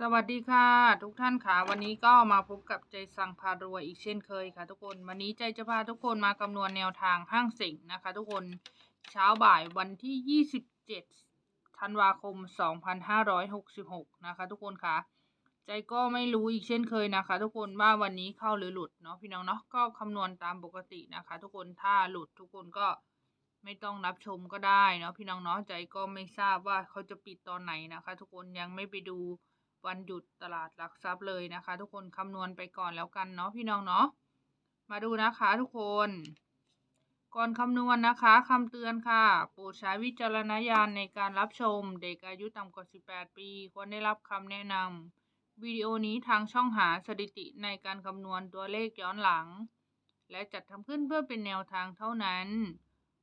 สวัสดีค่ะ ทุกท่านค่ะ วันนี้ก็มาพบกับใจสั่งพารวยอีกเช่นเคยค่ะ ทุกคนวันนี้ใจจะพาทุกคนมาคำนวณแนวทางห้างสิงนะคะ ทุกคนเช้าบ่ายวันที่ 27ธันวาคม 2566 นะคะ ทุกคนค่ะ ใจก็ไม่รู้อีกเช่นเคยนะคะ ทุกคนว่าวันนี้เข้าหรือหลุดเนาะพี่น้องเนาะก็คำนวณตามปกตินะคะ ทุกคนถ้าหลุดทุกคนก็ไม่ต้องรับชมก็ได้เนาะพี่น้องเนาะใจก็ไม่ทราบว่าเขาจะปิดตอนไหนนะคะ ทุกคนยังไม่ไปดู วันหยุดตลาดหลักทรัพย์เลยนะคะ ทุกคนคำนวณไปก่อนแล้วกันเนาะพี่น้องเนาะมาดูนะคะทุกคน ก่อนคำนวณนะคะคำเตือนค่ะโปรดใช้วิจารณญาณในการรับชมเด็กอายุต่ำกว่า 18 ปี ควรได้รับคำแนะนำวิดีโอนี้ทางช่องหาสถิติในการคำนวณตัวเลขย้อนหลัง และจัดทำขึ้นเพื่อเป็นแนวทางเท่านั้น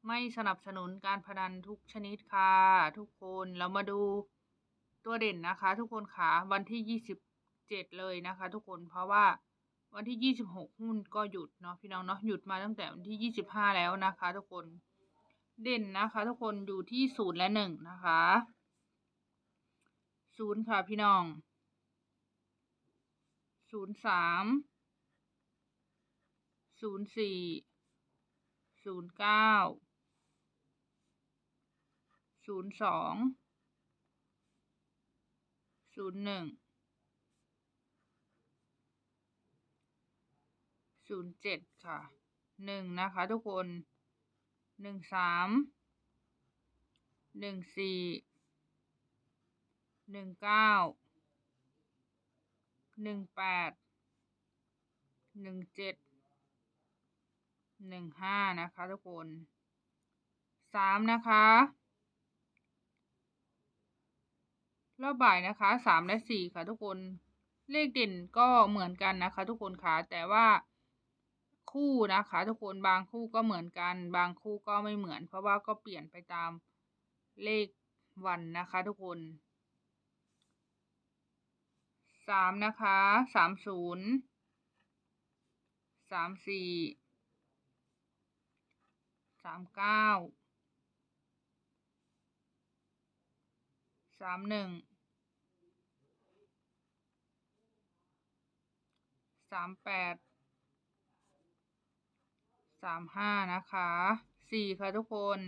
ไม่สนับสนุนการพนันทุกชนิดค่ะ ทุกคนเรามาดู ตัวเด่นนะคะ ทุกคนคะวันที่27เจ็ดเลยนะคะ ทุกคนเพราะว่าวันที่26หุ้นก็หยุดเนาะพี่น้องเนาะหยุดมาตั้งแต่วันที่25แล้วนะคะ ทุกคนเด่นนะคะ ทุกคนอยู่ที่ศูนย์และหนึ่งนะคะศูนย์ค่ะพี่น้องศูนย์สามศูนย์สี่ศูนย์เก้าศูนย์สอง ศูนย์หนึ่งศูนย์เจ็ดค่ะหนึ่งนะคะทุกคนหนึ่งสามหนึ่งสี่หนึ่งเก้าหนึ่งแปดหนึ่งเจ็ดหนึ่งห้านะคะทุกคนสามนะคะ รอบบ่ายนะคะสามและสี่ค่ะทุกคนเลขเด่นก็เหมือนกันนะคะ ทุกคนค่ะแต่ว่าคู่นะคะ ทุกคนบางคู่ก็เหมือนกัน บางคู่ก็ไม่เหมือน เพราะว่าก็เปลี่ยนไปตามเลขวันนะคะ ทุกคนสามนะคะสามศูนย์สามสี่สามเก้า สามหนึ่งสามแปดสามห้านะคะสี่ค่ะทุกคน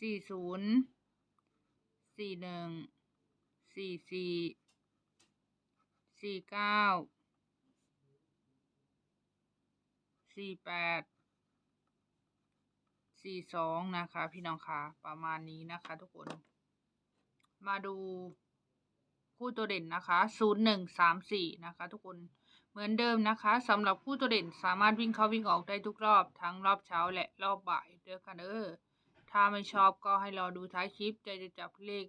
สี่ศูนย์สี่หนึ่งสี่สี่สี่เก้าสี่แปด สี่สองนะคะ พี่น้องคะประมาณนี้นะคะ ทุกคน มาดูคู่ตัวเด่นนะคะศูนย์หนึ่งสามสี่นะคะ ทุกคนเหมือนเดิมนะคะสำหรับคู่ตัวเด่นสามารถวิ่งเข้าวิ่งออกได้ทุกรอบทั้งรอบเช้าและรอบบ่ายเด้อค่ะเด้อถ้าไม่ชอบก็ให้รอดูท้ายคลิปใจจะจับเลข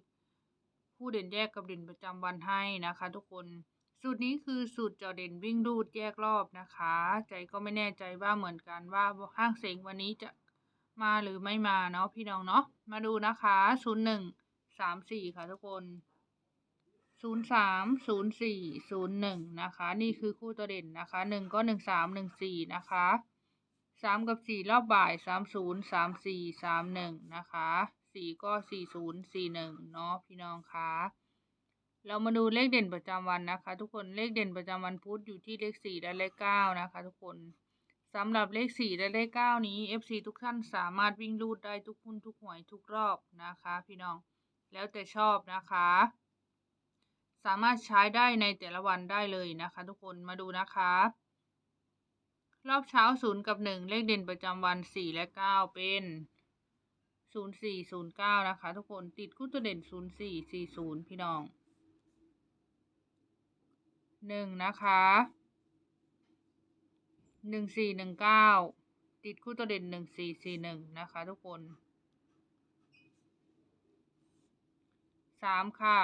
คู่เด่นแยกกับเด่นประจำวันให้นะคะ ทุกคนสูตรนี้คือสูตรจอเด่นวิ่งรูดแยกรอบนะคะ ใจก็ไม่แน่ใจว่าเหมือนกันว่าห้างเสงวันนี้จะ มาหรือไม่มาเนาะพี่น้องเนาะมาดูนะคะศูนย์หนึ่งสามสี่ค่ะทุกคนศูนย์สามศูนย์สี่ศูนย์หนึ่งนะคะ นี่คือคู่ตัวเด่นนะคะหนึ่งก็หนึ่งสามหนึ่งสี่นะคะสามกับสี่รอบบ่ายสามศูนย์สามสี่สามหนึ่งนะคะสี่ก็สี่ศูนย์สี่หนึ่งเนาะพี่น้องคะเรามาดูเลขเด่นประจำวันนะคะ ทุกคนเลขเด่นประจำวันพุธอยู่ที่เลขสี่และเลขเก้านะคะ ทุกคน สำหรับเลขสี่และเลขเก้านี้ FC ทุกท่านสามารถวิ่งรูดได้ทุกหุ้นทุกหวยทุกรอบนะคะ พี่น้องแล้วแต่ชอบนะคะ สามารถใช้ได้ในแต่ละวันได้เลยนะคะ ทุกคนมาดูนะคะ รอบเช้าศูนย์กับหนึ่งเลขเด่นประจำวันสี่และเก้าเป็นศูนย์สี่ศูนย์เก้านะคะ ทุกคนติดคู่ตัวเด่นศูนย์สี่สี่ศูนย์พี่น้องหนึ่งนะคะ หนึ่งสี่หนึ่งเก้าติดคู่ตัวเด่นหนึ่งสี่สี่หนึ่งนะคะทุกคนสามค่ะ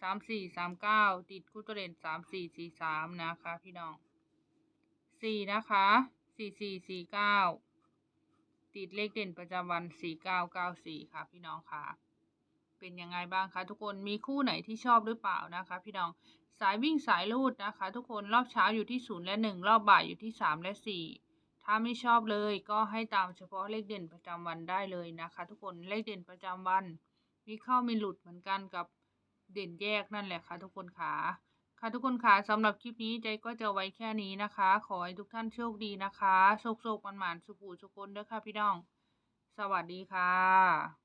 สามสี่สามเก้าติดคู่ตัวเด่นสามสี่สี่สามนะคะพี่น้องสี่นะคะสี่สี่สี่เก้าติดเลขเด่นประจำวันสี่เก้าเก้าสี่ค่ะพี่น้องค่ะ เป็นยังไงบ้างคะทุกคนมีคู่ไหนที่ชอบหรือเปล่านะคะ พี่น้องสายวิ่งสายลูดนะคะ ทุกคนรอบเช้าอยู่ที่ศูนย์และหนึ่งรอบบ่ายอยู่ที่สามและสี่ถ้าไม่ชอบเลยก็ให้ตามเฉพาะเลขเด่นประจำวันได้เลยนะคะ ทุกคนเลขเด่นประจำวัน มีเข้ามีหลุดเหมือนกันกับเด่นแยกนั่นแหละค่ะทุกคนค่ะค่ะทุกคนค่ะสำหรับคลิปนี้ใจก็จะไว้แค่นี้นะคะ ขอให้ทุกท่านโชคดีนะคะ โชคโชคมันหมานสุขูสุคนเด้อค่ะพี่น้อง สวัสดีค่ะ